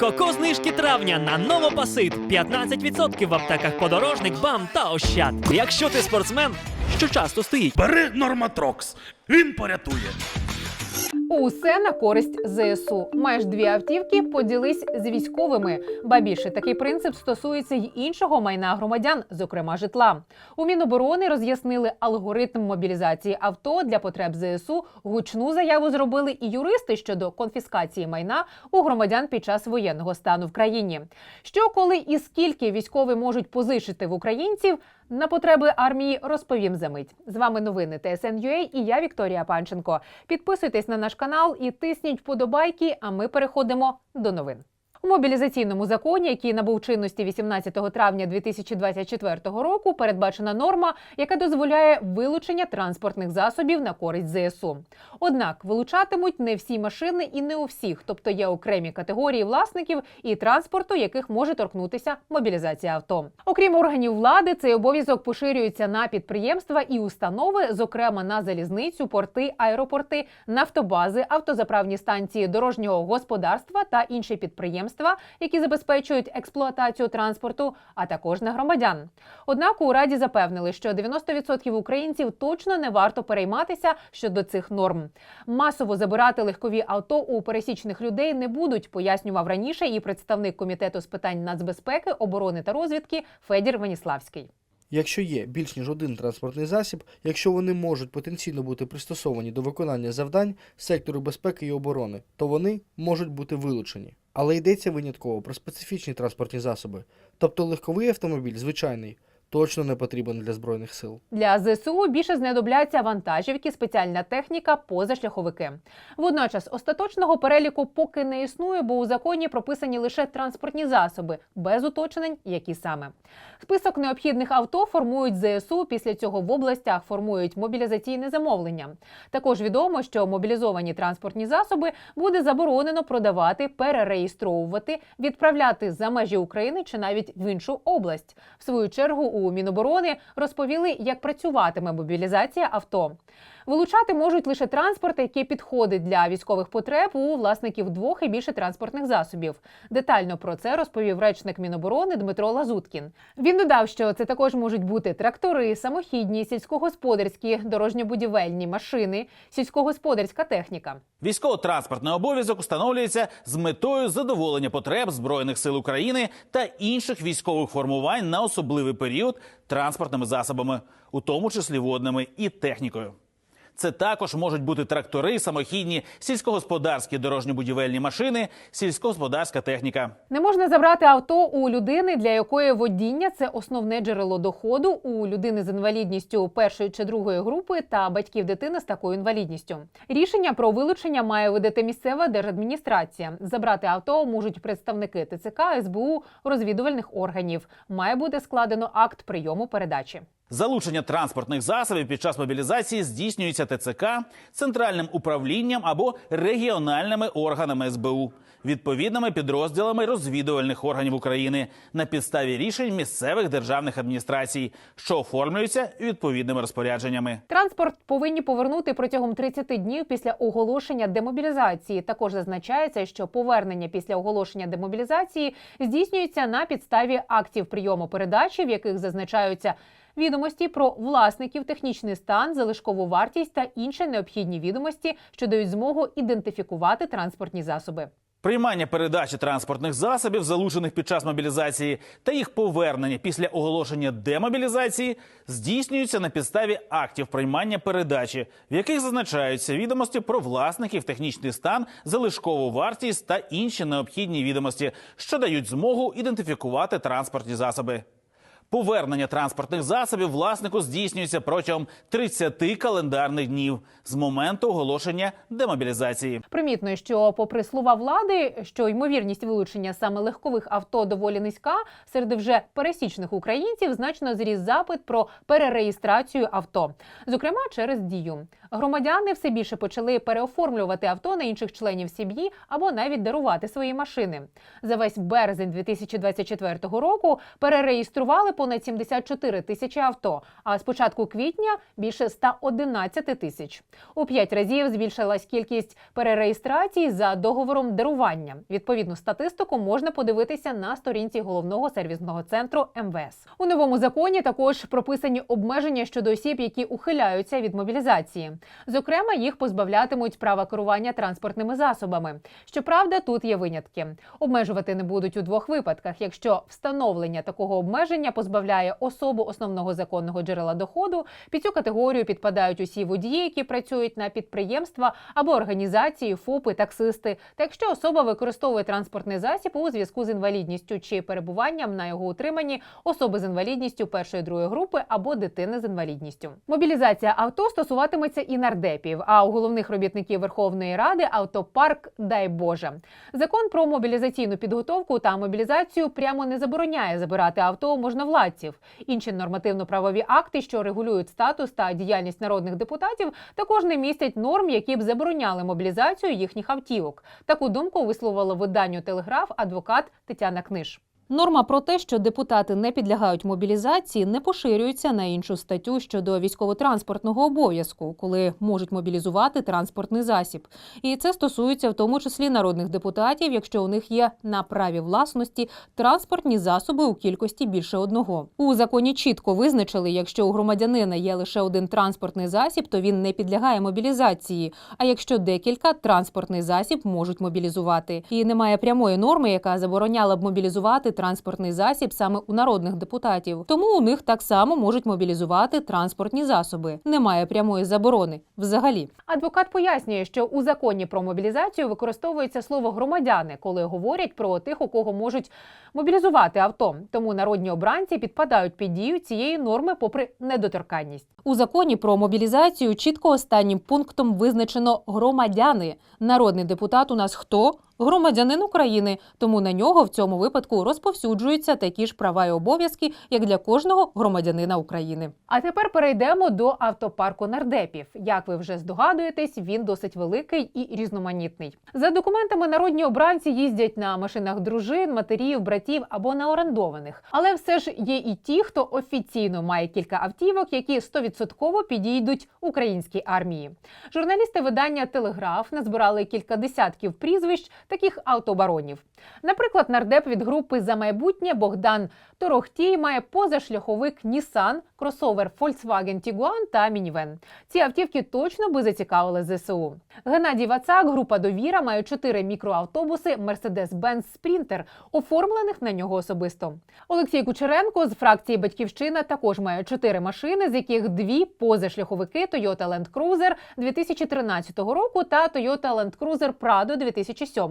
Коко знижки травня на новопасит 15% в аптеках подорожник, бам та ощад. Якщо ти спортсмен, що часто стоїть. Бери Норматрокс, він порятує. Усе на користь ЗСУ. Маєш дві автівки, поділись з військовими. Ба більше такий принцип стосується й іншого майна громадян, зокрема житла. У Міноборони роз'яснили алгоритм мобілізації авто для потреб ЗСУ. Гучну заяву зробили і юристи щодо конфіскації майна у громадян під час воєнного стану в країні. Що коли і скільки військові можуть позичити в українців, на потреби армії розповім за мить. З вами новини ТСН.UA і я Вікторія Панченко. Підписуйтесь на наш канал і тисніть вподобайки. А ми переходимо до новин. У мобілізаційному законі, який набув чинності 18 травня 2024 року, передбачена норма, яка дозволяє вилучення транспортних засобів на користь ЗСУ. Однак вилучатимуть не всі машини і не у всіх, тобто є окремі категорії власників і транспорту, яких може торкнутися мобілізація авто. Окрім органів влади, цей обов'язок поширюється на підприємства і установи, зокрема на залізницю, порти, аеропорти, нафтобази, автозаправні станції дорожнього господарства та інші підприємства, які забезпечують експлуатацію транспорту, а також на громадян. Однак у раді запевнили, що 90% українців точно не варто перейматися щодо цих норм. Масово забирати легкові авто у пересічних людей не будуть, пояснював раніше і представник комітету з питань нацбезпеки, оборони та розвідки Федір Веніславський. Якщо є більш ніж один транспортний засіб, якщо вони можуть потенційно бути пристосовані до виконання завдань сектору безпеки і оборони, то вони можуть бути вилучені. Але йдеться винятково про специфічні транспортні засоби, тобто легковий автомобіль, звичайний, точно не потрібен для збройних сил. Для ЗСУ більше знадобляться вантажівки, спеціальна техніка, позашляховики. Водночас остаточного переліку поки не існує, бо у законі прописані лише транспортні засоби, без уточнень, які саме. Список необхідних авто формують ЗСУ. Після цього в областях формують мобілізаційне замовлення. Також відомо, що мобілізовані транспортні засоби буде заборонено продавати, перереєстровувати, відправляти за межі України чи навіть в іншу область. В свою чергу у Міноборони розповіли, як працюватиме мобілізація авто. Вилучати можуть лише транспорт, який підходить для військових потреб у власників двох і більше транспортних засобів. Детально про це розповів речник Міноборони Дмитро Лазуткін. Він додав, що це також можуть бути трактори, самохідні, сільськогосподарські, дорожньо-будівельні машини, сільськогосподарська техніка. Військово-транспортний обов'язок встановлюється з метою задоволення потреб збройних сил України та інших військових формувань на особливий період транспортними засобами, у тому числі водними і технікою. Це також можуть бути трактори, самохідні, сільськогосподарські дорожньо-будівельні машини, сільськогосподарська техніка. Не можна забрати авто у людини, для якої водіння це основне джерело доходу у людини з інвалідністю першої чи другої групи та батьків дитини з такою інвалідністю. Рішення про вилучення має видати місцева держадміністрація. Забрати авто можуть представники ТЦК, СБУ, розвідувальних органів. Має бути складено акт прийому передачі. Залучення транспортних засобів під час мобілізації здійснюється ТЦК, центральним управлінням або регіональними органами СБУ, відповідними підрозділами розвідувальних органів України на підставі рішень місцевих державних адміністрацій, що оформлюються відповідними розпорядженнями. Транспорт повинні повернути протягом 30 днів після оголошення демобілізації. Також зазначається, що повернення після оголошення демобілізації здійснюється на підставі актів прийому передачі, в яких зазначаються. Відомості про власників, технічний стан, залишкову вартість та інші необхідні відомості, що дають змогу ідентифікувати транспортні засоби. Приймання передачі транспортних засобів, залучених під час мобілізації, та їх повернення після оголошення демобілізації здійснюються на підставі актів приймання передачі, в яких зазначаються відомості про власників, технічний стан, залишкову вартість та інші необхідні відомості, що дають змогу ідентифікувати транспортні засоби. Повернення транспортних засобів власнику здійснюється протягом 30 календарних днів з моменту оголошення демобілізації. Примітно, що, попри слова влади, що ймовірність вилучення саме легкових авто доволі низька, серед вже пересічних українців значно зріс запит про перереєстрацію авто, зокрема через дію. Громадяни все більше почали переоформлювати авто на інших членів сім'ї або навіть дарувати свої машини. За весь березень 2024 року перереєстрували понад понад 74 тисячі авто, а з початку квітня більше 111 тисяч. У п'ять разів збільшилась кількість перереєстрацій за договором дарування. Відповідну статистику можна подивитися на сторінці головного сервісного центру МВС. У новому законі також прописані обмеження щодо осіб, які ухиляються від мобілізації. Зокрема, їх позбавлятимуть права керування транспортними засобами. Щоправда, тут є винятки. Обмежувати не будуть у двох випадках, якщо встановлення такого обмеження позбавляє особу основного законного джерела доходу. Під цю категорію підпадають усі водії, які працюють на підприємства або організації, ФОПи, таксисти. Та якщо особа використовує транспортний засіб у зв'язку з інвалідністю чи перебуванням на його утриманні особи з інвалідністю першої другої групи або дитини з інвалідністю. Мобілізація авто стосуватиметься і нардепів. А у головних робітників Верховної Ради автопарк дай Боже. Закон про мобілізаційну підготовку та мобілізацію прямо не забороняє забирати авто у можновладців. Інші нормативно-правові акти, що регулюють статус та діяльність народних депутатів, також не містять норм, які б забороняли мобілізацію їхніх автівок. Таку думку висловила виданню Телеграф адвокат Тетяна Книж. Норма про те, що депутати не підлягають мобілізації, не поширюється на іншу статтю щодо військово-транспортного обов'язку, коли можуть мобілізувати транспортний засіб. І це стосується в тому числі народних депутатів, якщо у них є на праві власності транспортні засоби у кількості більше одного. У законі чітко визначили, якщо у громадянина є лише один транспортний засіб, то він не підлягає мобілізації. А якщо декілька транспортний засіб можуть мобілізувати, і немає прямої норми, яка забороняла б мобілізувати транспортний засіб саме у народних депутатів. Тому у них так само можуть мобілізувати транспортні засоби. Немає прямої заборони взагалі. Адвокат пояснює, що у законі про мобілізацію використовується слово громадяни, коли говорять про тих, у кого можуть мобілізувати авто. Тому народні обранці підпадають під дію цієї норми, попри недоторканність. У законі про мобілізацію чітко останнім пунктом визначено громадяни. Народний депутат у нас хто? Громадянин України, тому на нього в цьому випадку розповсюджуються такі ж права і обов'язки, як для кожного громадянина України. А тепер перейдемо до автопарку нардепів. Як ви вже здогадуєтесь, він досить великий і різноманітний. За документами народні обранці їздять на машинах дружин, матерів, братів або на орендованих. Але все ж є і ті, хто офіційно має кілька автівок, які 100% підійдуть українській армії. Журналісти видання Телеграф назбирали кілька десятків прізвищ таких автобаронів. Наприклад, нардеп від групи за майбутнє Богдан Торохтій має позашляховик Nissan, кросовер Volkswagen Tiguan та мінівен. Ці автівки точно би зацікавили ЗСУ. Геннадій Вацак, група Довіра має чотири мікроавтобуси Mercedes-Benz Sprinter, оформлених на нього особисто. Олексій Кучеренко з фракції Батьківщина також має чотири машини, з яких дві позашляховики Toyota Land Cruiser 2013 року та Toyota Land Cruiser Prado 2007.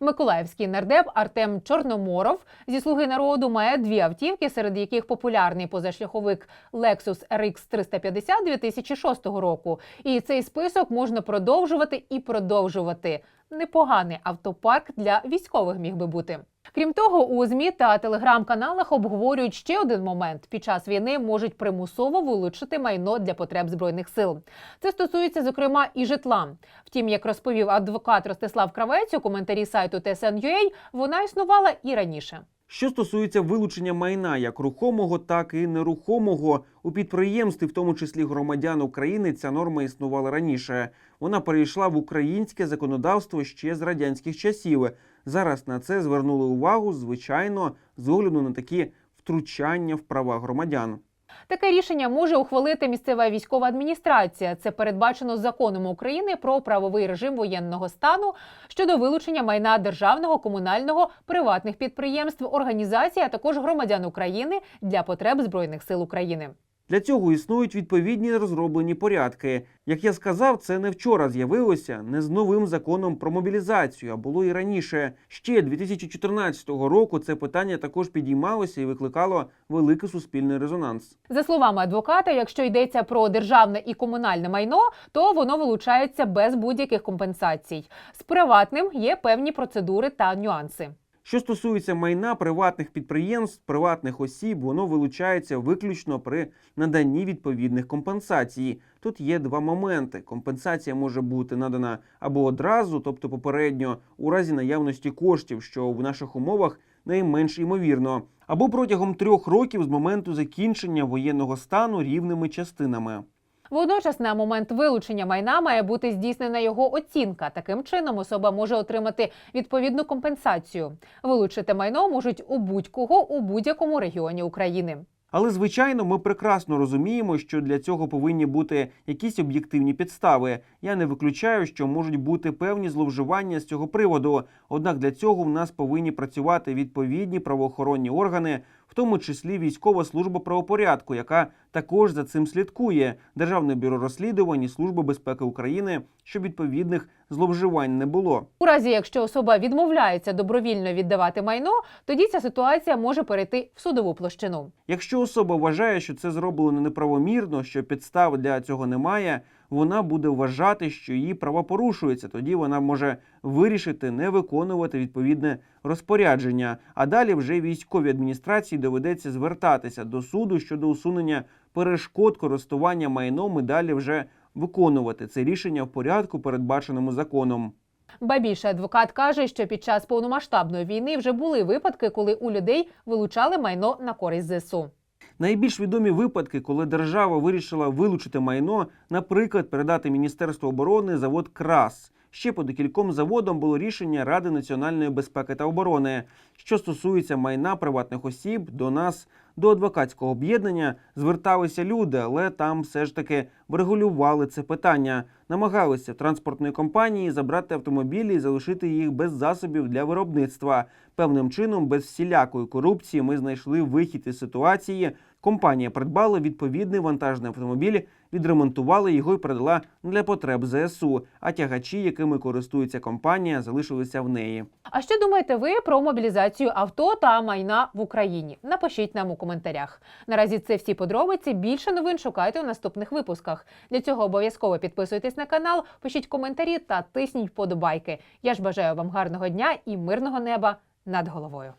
Миколаївський нардеп Артем Чорноморов зі слуги народу має дві автівки, серед яких популярний позашляховик Lexus RX 350 2006 року. І цей список можна продовжувати і продовжувати. Непоганий автопарк для військових міг би бути. Крім того, у змі та телеграм-каналах обговорюють ще один момент: під час війни можуть примусово вилучити майно для потреб збройних сил. Це стосується зокрема і житла. Втім, як розповів адвокат Ростислав Кравець у коментарі сайту TSN.ua, вона існувала і раніше. Що стосується вилучення майна як рухомого, так і нерухомого у підприємстві, в тому числі громадян України, ця норма існувала раніше. Вона перейшла в українське законодавство ще з радянських часів. Зараз на це звернули увагу, звичайно, з огляду на такі втручання в права громадян. Таке рішення може ухвалити місцева військова адміністрація. Це передбачено законом України про правовий режим воєнного стану щодо вилучення майна державного, комунального, приватних підприємств, організацій, а також громадян України для потреб збройних сил України. Для цього існують відповідні розроблені порядки. Як я сказав, це не вчора з'явилося, не з новим законом про мобілізацію, а було і раніше. Ще 2014 року це питання також підіймалося і викликало великий суспільний резонанс. За словами адвоката, якщо йдеться про державне і комунальне майно, то воно вилучається без будь-яких компенсацій. З приватним є певні процедури та нюанси. Що стосується майна приватних підприємств, приватних осіб, воно вилучається виключно при наданні відповідних компенсацій. Тут є два моменти. Компенсація може бути надана або одразу, тобто попередньо, у разі наявності коштів, що в наших умовах найменш імовірно, або протягом трьох років з моменту закінчення воєнного стану рівними частинами. Водночас, на момент вилучення майна має бути здійснена його оцінка. Таким чином, особа може отримати відповідну компенсацію. Вилучити майно можуть у будь-кого у будь-якому регіоні України. Але звичайно, ми прекрасно розуміємо, що для цього повинні бути якісь об'єктивні підстави. Я не виключаю, що можуть бути певні зловживання з цього приводу. Однак для цього в нас повинні працювати відповідні правоохоронні органи, в тому числі військова служба правопорядку, яка також за цим слідкує, Державне бюро розслідувань і Служба безпеки України, щоб відповідних зловживань не було. У разі, якщо особа відмовляється добровільно віддавати майно, тоді ця ситуація може перейти в судову площину. Якщо особа вважає, що це зроблено неправомірно, що підстав для цього немає, вона буде вважати, що її права порушуються. Тоді вона може вирішити не виконувати відповідне розпорядження. А далі вже військовій адміністрації доведеться звертатися до суду щодо усунення перешкод користування майном і далі вже виконувати це рішення в порядку, передбаченому законом. Ба більше адвокат каже, що під час повномасштабної війни вже були випадки, коли у людей вилучали майно на користь ЗСУ. Найбільш відомі випадки, коли держава вирішила вилучити майно, наприклад, передати Міністерству оборони завод Крас. Ще по декільком заводам було рішення Ради національної безпеки та оборони. Що стосується майна приватних осіб, до нас до адвокатського об'єднання зверталися люди, але там все ж таки врегулювали це питання. Намагалися транспортної компанії забрати автомобілі і залишити їх без засобів для виробництва. Певним чином, без всілякої корупції, ми знайшли вихід із ситуації. Компанія придбала відповідний вантажний автомобіль, відремонтувала його і передала для потреб ЗСУ. А тягачі, якими користується компанія, залишилися в неї. А що думаєте ви про мобілізацію авто та майна в Україні? Напишіть нам у коментарях. Наразі це всі подробиці. Більше новин шукайте у наступних випусках. Для цього обов'язково підписуйтесь на канал, пишіть коментарі та тисніть вподобайки. Я ж бажаю вам гарного дня і мирного неба над головою.